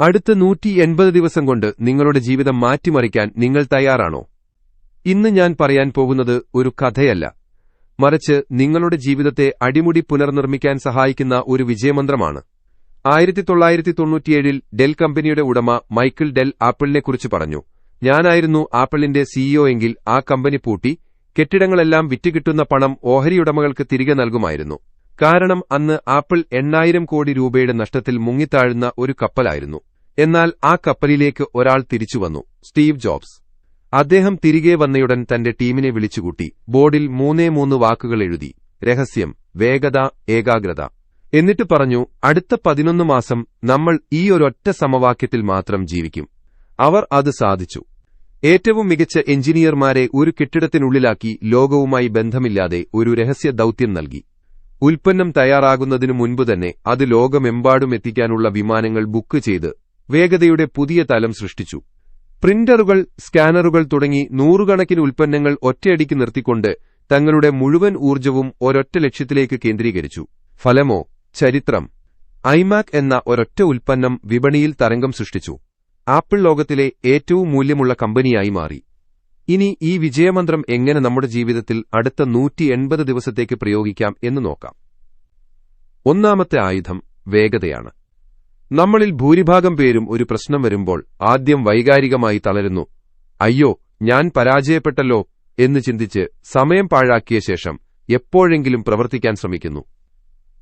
അടുത്ത നൂറ്റി എൺപത് ദിവസം കൊണ്ട് നിങ്ങളുടെ ജീവിതം മാറ്റിമറിക്കാൻ നിങ്ങൾ തയ്യാറാണോ? ഇന്ന് ഞാൻ പറയാൻ പോകുന്നത് ഒരു കഥയല്ല. മറിച്ച് നിങ്ങളുടെ ജീവിതത്തെ അടിമുടി പുനർനിർമ്മിക്കാൻ സഹായിക്കുന്ന ഒരു വിജയമന്ത്രമാണ്. ആയിരത്തി തൊള്ളായിരത്തി തൊണ്ണൂറ്റിയേഴിൽ ഡെൽ കമ്പനിയുടെ ഉടമ മൈക്കിൾ ഡെൽ ആപ്പിളിനെക്കുറിച്ച് പറഞ്ഞു. ഞാനായിരുന്നു ആപ്പിളിന്റെ സിഇഒ എങ്കിൽ ആ കമ്പനി പൂട്ടി കെട്ടിടങ്ങളെല്ലാം വിറ്റുകിട്ടുന്ന പണം ഓഹരിയുടമകൾക്ക് തിരികെ നൽകുമായിരുന്നു. കാരണം അന്ന് ആപ്പിൾ എണ്ണായിരം കോടി രൂപയുടെ നഷ്ടത്തിൽ മുങ്ങിത്താഴുന്ന ഒരു കപ്പലായിരുന്നു. എന്നാൽ ആ കപ്പലിലേക്ക് ഒരാൾ തിരിച്ചുവന്നു സ്റ്റീവ് ജോബ്സ്. അദ്ദേഹം തിരികെ വന്നയുടൻ തന്റെ ടീമിനെ വിളിച്ചുകൂട്ടി ബോർഡിൽ മൂന്നേ മൂന്ന് വാക്കുകൾ എഴുതി രഹസ്യം വേഗത ഏകാഗ്രത. എന്നിട്ട് പറഞ്ഞു അടുത്ത പതിനൊന്ന് മാസം നമ്മൾ ഈ ഒരൊറ്റ സമവാക്യത്തിൽ മാത്രം ജീവിക്കും. അവർ അത് സാധിച്ചു. ഏറ്റവും മികച്ച എഞ്ചിനീയർമാരെ ഒരു കെട്ടിടത്തിനുള്ളിലാക്കി ലോകവുമായി ബന്ധമില്ലാതെ ഒരു രഹസ്യ ദൌത്യം നൽകി. ഉൽപ്പന്നം തയ്യാറാകുന്നതിനു മുൻപ് തന്നെ അത് ലോകമെമ്പാടും എത്തിക്കാനുള്ള വിമാനങ്ങൾ ബുക്ക് ചെയ്ത് വേഗതയുടെ പുതിയ തലം സൃഷ്ടിച്ചു. പ്രിന്ററുകൾ സ്കാനറുകൾ തുടങ്ങി നൂറുകണക്കിന് ഉൽപ്പന്നങ്ങൾ ഒറ്റയടിക്ക് നിർത്തിക്കൊണ്ട് തങ്ങളുടെ മുഴുവൻ ഊർജവും ഒരൊറ്റ ലക്ഷ്യത്തിലേക്ക് കേന്ദ്രീകരിച്ചു. ഫലമോ ചരിത്രം. ഐമാക് എന്ന ഒരൊറ്റ ഉൽപ്പന്നം വിപണിയിൽ തരംഗം സൃഷ്ടിച്ചു. ആപ്പിൾ ലോകത്തിലെ ഏറ്റവും മൂല്യമുള്ള കമ്പനിയായി മാറി. ഇനി ഈ വിജയമന്ത്രം എങ്ങനെ നമ്മുടെ ജീവിതത്തിൽ അടുത്ത നൂറ്റി എൺപത് ദിവസത്തേക്ക് പ്രയോഗിക്കാം എന്ന് നോക്കാം. ഒന്നാമത്തെ ആയുധം വേഗതയാണ്. നമ്മളിൽ ഭൂരിഭാഗം പേരും ഒരു പ്രശ്നം വരുമ്പോൾ ആദ്യം വൈകാരികമായി തളരുന്നു. അയ്യോ ഞാൻ പരാജയപ്പെട്ടല്ലോ എന്ന് ചിന്തിച്ച് സമയം പാഴാക്കിയ ശേഷം എപ്പോഴെങ്കിലും പ്രവർത്തിക്കാൻ ശ്രമിക്കുന്നു.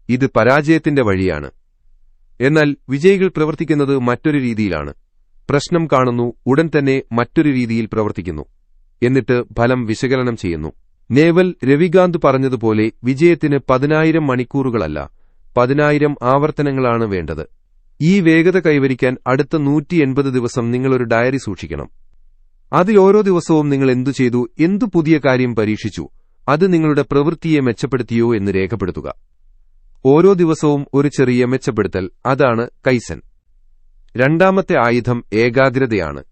ഇത് പരാജയത്തിന്റെ വഴിയാണ്. എന്നാൽ വിജയികൾ പ്രവർത്തിക്കുന്നത് മറ്റൊരു രീതിയിലാണ്. പ്രശ്നം കാണുന്നു ഉടൻ തന്നെ മറ്റൊരു രീതിയിൽ പ്രവർത്തിക്കുന്നു. എന്നിട്ട് ഫലം വിശകലനം ചെയ്യുന്നു. നേവൽ രവികാന്ത് പറഞ്ഞതുപോലെ വിജയത്തിന് പതിനായിരം മണിക്കൂറുകളല്ല പതിനായിരം ആവർത്തനങ്ങളാണ് വേണ്ടത്. ഈ വേഗത കൈവരിക്കാൻ അടുത്ത നൂറ്റി എൺപത് ദിവസം നിങ്ങളൊരു ഡയറി സൂക്ഷിക്കണം. അതിൽ ഓരോ ദിവസവും നിങ്ങൾ എന്തു ചെയ്തു എന്തു പുതിയ കാര്യം പരീക്ഷിച്ചു അത് നിങ്ങളുടെ പ്രവൃത്തിയെ മെച്ചപ്പെടുത്തിയോ എന്ന് രേഖപ്പെടുത്തുക. ഓരോ ദിവസവും ഒരു ചെറിയ മെച്ചപ്പെടുത്തൽ അതാണ് കൈസൻ. രണ്ടാമത്തെ ആയുധം ഏകാഗ്രതയാണ്.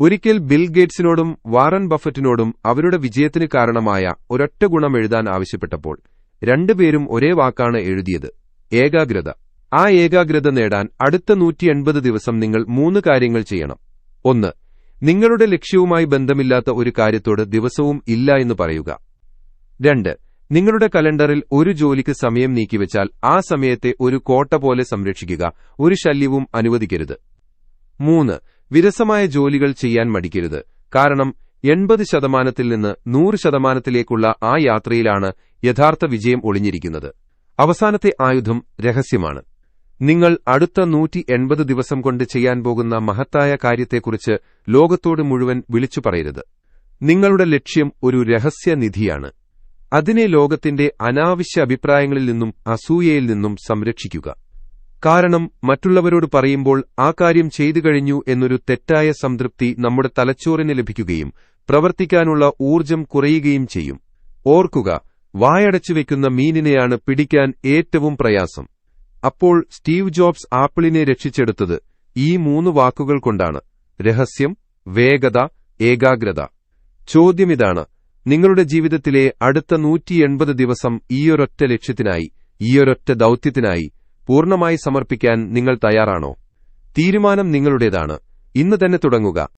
ഒരിക്കൽ ബിൽ ഗേറ്റ്സിനോടും വാറൻ ബഫറ്റിനോടും അവരുടെ വിജയത്തിന് കാരണമായ ഒരൊറ്റ ഗുണം എഴുതാൻ ആവശ്യപ്പെട്ടപ്പോൾ രണ്ടുപേരും ഒരേ വാക്കാണ് എഴുതിയത് ഏകാഗ്രത. ആ ഏകാഗ്രത നേടാൻ അടുത്ത നൂറ്റി എൺപത് ദിവസം നിങ്ങൾ മൂന്ന് കാര്യങ്ങൾ ചെയ്യണം. ഒന്ന് നിങ്ങളുടെ ലക്ഷ്യവുമായി ബന്ധമില്ലാത്ത ഒരു കാര്യത്തോട് ദിവസവും ഇല്ല എന്ന് പറയുക. രണ്ട് നിങ്ങളുടെ കലണ്ടറിൽ ഒരു ജോലിക്ക് സമയം നീക്കിവെച്ചാൽ ആ സമയത്തെ ഒരു കോട്ട പോലെ സംരക്ഷിക്കുക ഒരു ശല്യവും അനുവദിക്കരുത്. മൂന്ന് വിരസമായ ജോലികൾ ചെയ്യാൻ മടിക്കരുത് കാരണം എൺപത് ശതമാനത്തിൽ നിന്ന് നൂറ് ശതമാനത്തിലേക്കുള്ള ആ യാത്രയിലാണ് യഥാർത്ഥ വിജയം ഒളിഞ്ഞിരിക്കുന്നത്. അവസാനത്തെ ആയുധം രഹസ്യമാണ്. നിങ്ങൾ അടുത്ത നൂറ്റി എൺപത് ദിവസം കൊണ്ട് ചെയ്യാൻ പോകുന്ന മഹത്തായ കാര്യത്തെക്കുറിച്ച് ലോകത്തോട് മുഴുവൻ വിളിച്ചു പറയരുത്. നിങ്ങളുടെ ലക്ഷ്യം ഒരു രഹസ്യനിധിയാണ് അതിനെ ലോകത്തിന്റെ അനാവശ്യ അഭിപ്രായങ്ങളിൽ നിന്നും അസൂയയിൽ നിന്നും സംരക്ഷിക്കുക. കാരണം മറ്റുള്ളവരോട് പറയുമ്പോൾ ആ കാര്യം ചെയ്തു കഴിഞ്ഞു എന്നൊരു തെറ്റായ സംതൃപ്തി നമ്മുടെ തലച്ചോറിന് ലഭിക്കുകയും പ്രവർത്തിക്കാനുള്ള ഊർജം കുറയുകയും ചെയ്യും. ഓർക്കുക വായടച്ചു വെക്കുന്ന മീനിനെയാണ് പിടിക്കാൻ ഏറ്റവും പ്രയാസം. അപ്പോൾ സ്റ്റീവ് ജോബ്സ് ആപ്പിളിനെ രക്ഷിച്ചെടുത്തത് ഈ മൂന്ന് വാക്കുകൾ കൊണ്ടാണ്. രഹസ്യം വേഗത ഏകാഗ്രത. ചോദ്യമിതാണ്. നിങ്ങളുടെ ജീവിതത്തിലെ അടുത്ത നൂറ്റി എൺപത് ദിവസം ഈയൊരൊറ്റ ലക്ഷ്യത്തിനായി ഈയൊരൊറ്റ ദൌത്യത്തിനായി പൂർണമായി സമർപ്പിക്കാൻ നിങ്ങൾ തയ്യാറാണോ? തീരുമാനം നിങ്ങളുടേതാണ്. ഇന്ന് തന്നെ തുടങ്ങുക.